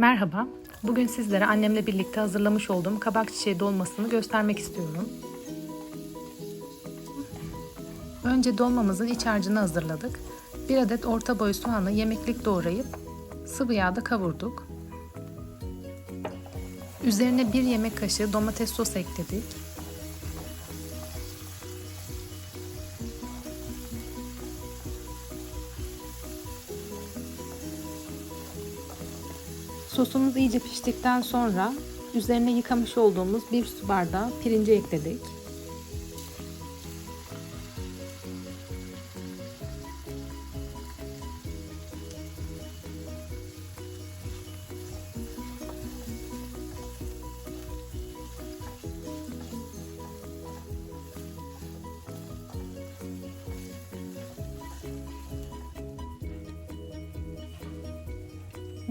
Merhaba. Bugün sizlere annemle birlikte hazırlamış olduğum kabak çiçeği dolmasını göstermek istiyorum. Önce dolmamızın iç harcını hazırladık. Bir adet orta boy soğanı yemeklik doğrayıp sıvı yağda kavurduk. Üzerine bir yemek kaşığı domates sos ekledik. Sosumuz iyice piştikten sonra üzerine yıkamış olduğumuz bir su bardağı pirinci ekledik.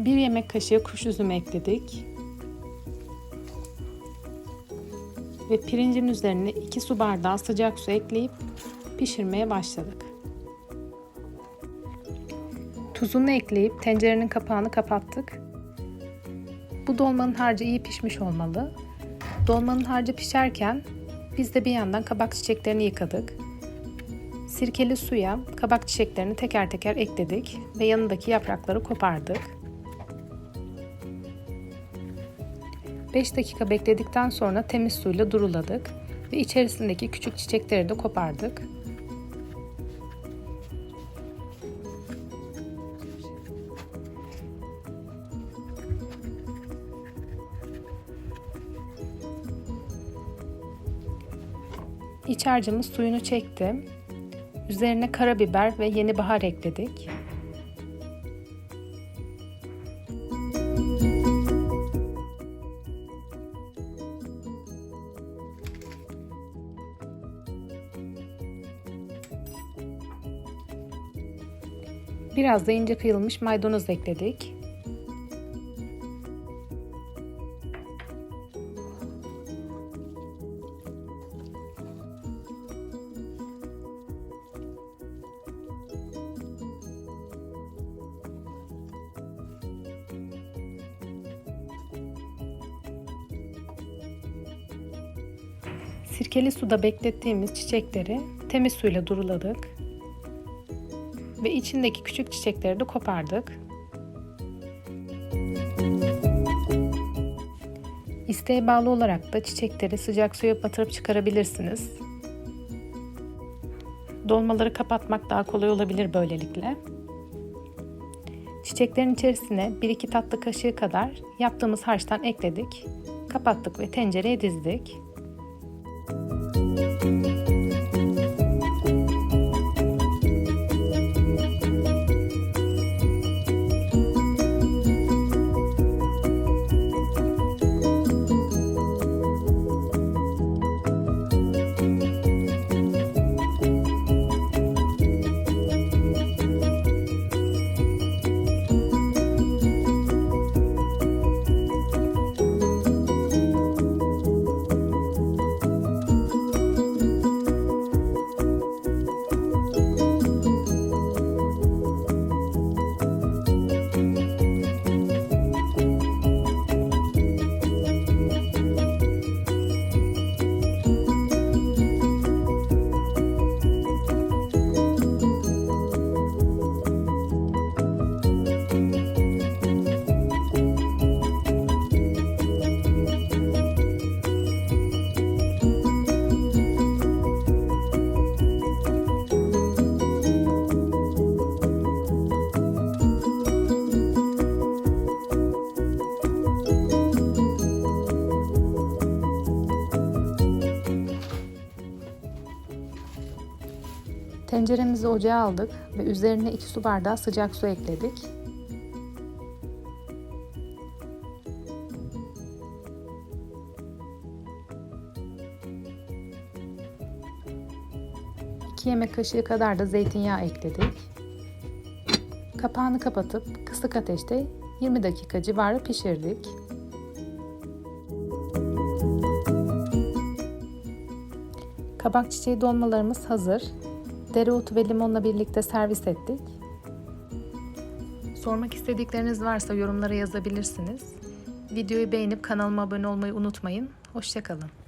Bir yemek kaşığı kuş üzümü ekledik. Ve pirincin üzerine 2 su bardağı sıcak su ekleyip pişirmeye başladık. Tuzunu ekleyip tencerenin kapağını kapattık. Bu dolmanın harcı iyi pişmiş olmalı. Dolmanın harcı pişerken biz de bir yandan kabak çiçeklerini yıkadık. Sirkeli suya kabak çiçeklerini teker teker ekledik ve yanındaki yaprakları kopardık. 5 dakika bekledikten sonra temiz suyla duruladık ve içerisindeki küçük çiçekleri de kopardık. İç harcımız suyunu çekti. Üzerine karabiber ve yeni bahar ekledik. Biraz da ince kıyılmış maydanoz ekledik. Sirkeli suda beklettiğimiz çiçekleri temiz suyla duruladık ve içindeki küçük çiçekleri de kopardık. İsteğe bağlı olarak da çiçekleri sıcak suya batırıp çıkarabilirsiniz. Dolmaları kapatmak daha kolay olabilir böylelikle. Çiçeklerin içerisine 1-2 tatlı kaşığı kadar yaptığımız harçtan ekledik. Kapattık ve tencereye dizdik. Tenceremizi ocağa aldık ve üzerine 2 su bardağı sıcak su ekledik. İki yemek kaşığı kadar da zeytinyağı ekledik. Kapağını kapatıp kısık ateşte 20 dakika civarı pişirdik. Kabak çiçeği dolmalarımız hazır. Dereotu ve limonla birlikte servis ettik. Sormak istedikleriniz varsa yorumlara yazabilirsiniz. Videoyu beğenip kanalıma abone olmayı unutmayın. Hoşçakalın.